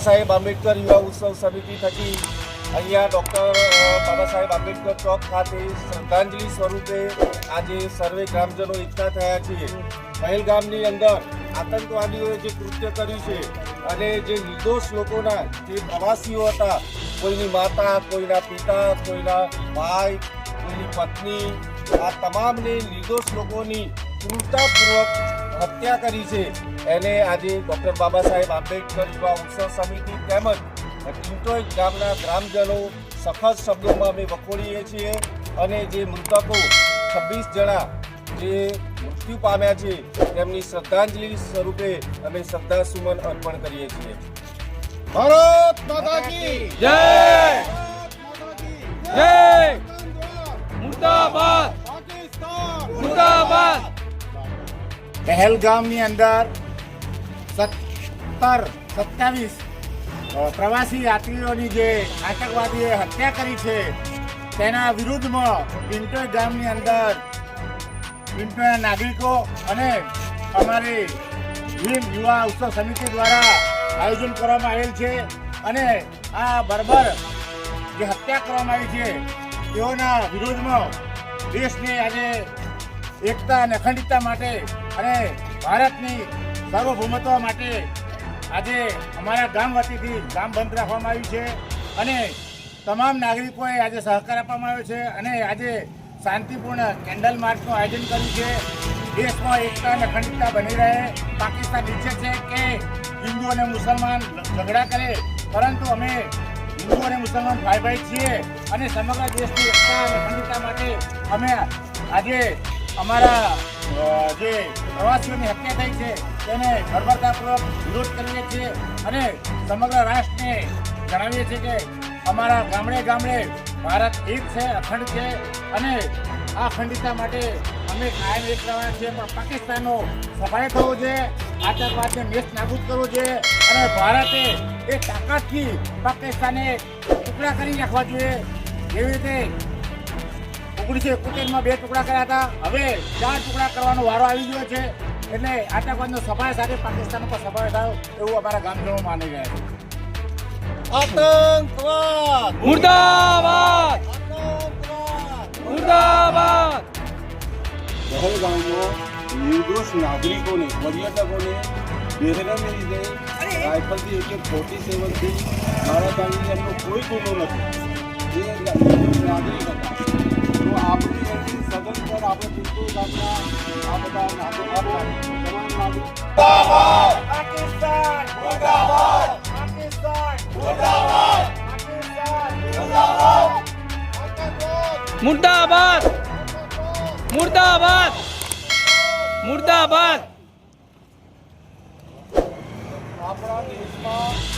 બાબા સાહેબ આંબેડકર યુવા ઉત્સવ સમિતિ થકી અહીંયા ડૉક્ટર બાબા સાહેબ આંબેડકર ચોક ખાતે શ્રદ્ધાંજલિ સ્વરૂપે આજે સર્વે ગ્રામજનો એકઠા થયા છીએ. પહેલગામની અંદર આતંકવાદીઓએ જે કૃત્ય કર્યું છે અને જે નિર્દોષ લોકોના જે પ્રવાસીઓ હતા, કોઈની માતા, કોઈના પિતા, કોઈના ભાઈ, કોઈની પત્ની, આ તમામને નિર્દોષ લોકોની ક્રૂરતાપૂર્વક હત્યા કરી છે. એને આજે ડૉક્ટર બાબા સાહેબ આંબેડકર યુવા ઉત્સવ સમિતિ તેમજ ટીંટોઈ ગામના ગ્રામજનો સખત શબ્દોમાં અમે વખોડીએ છીએ અને જે મૃતકો છવ્વીસ જણા જે મૃત્યુ પામ્યા છે તેમની શ્રદ્ધાંજલિ સ્વરૂપે અમે શ્રદ્ધાસુમન અર્પણ કરીએ છીએ. ભારત માતા કી જય! જય! પહેલગામની અંદર સત્તર, સત્યાવીસ પ્રવાસી યાત્રીઓની જે આતંકવાદીએ હત્યા કરી છે, તેના વિરુદ્ધમાં પિન્ટોય ગામની અંદર પિન્ટોના નાગરિકો અને અમારી ભીમ યુવા ઉત્સવ સમિતિ દ્વારા આયોજન કરવામાં આવેલ છે અને આ બર્બર જે હત્યા કરવામાં આવી છે, તેઓના વિરોધમાં દેશને આજે એકતા અને અખંડિતતા માટે અને ભારતની સાર્વભૌમત્વ માટે આજે અમારા ગામ વતીથી ગામ બંધ રાખવામાં આવ્યું છે અને તમામ નાગરિકોએ આજે સહકાર આપવામાં આવ્યો છે અને આજે શાંતિપૂર્ણ કેન્ડલ માર્ચનું આયોજન કર્યું છે. દેશમાં એકતા અને અખંડિતતા બની રહે. પાકિસ્તાન ઈચ્છે છે કે હિન્દુ અને મુસલમાન ઝઘડા કરે. પરંતુ અમે હિન્દુ અને મુસલમાન ભાઈ ભાઈ છીએ અને સમગ્ર દેશની એકતા અને અખંડિતતા માટે અમે આજે અમારા જે પ્રવાસીઓની હત્યા થઈ છે. તેને બર્બરતાપૂર્વક વિરોધ કરીએ છીએ અને સમગ્ર રાષ્ટ્રને જણાવીએ છીએ કે અમારા ગામડે ગામડે ભારત એક છે, અખંડ છે અને આ અખંડિતતા માટે અમે કાયમ એક રહેવાના છીએ. પણ પાકિસ્તાનનો સફાઈ થવો જોઈએ આતંકવાદને નેસ્ત નાબૂદ કરવો જોઈએ અને ભારતે એ તાકાતથી પાકિસ્તાને ટુકડા કરી નાખવા જોઈએ. જેવી રીતે ઓગણીસો એકોતેરમાં બે ટુકડા કર્યા હતા. હવે ચાર ટુકડા કરવાનો વારો આવી ગયો છે. એટલે આતંકવાદનો સફાઈ સાથે પાકિસ્તાન પર સફાઈ થાય એવું અમારા ગામજનો માની રહ્યા છે. આતંકવાદ! મુર્દાબાદ! મુર્દાબાદ! પહેલગામમાં નિર્દોષ નાગરિકોને પર્યટકોને બેરગામી રીતે રાઇફલથી એક એક ફોર્ટી સેવનથી મારા ગામની એમનો કોઈ ગુનો નથી. એ નાગરિક હતા. આપણી સદન પર આપણે પિન્ટુ ગામના આ બધા નાગરિકો મુર્દાબાદ! મુર્દાબાદ! મુર્દાબાદ! આપણા દેશમાં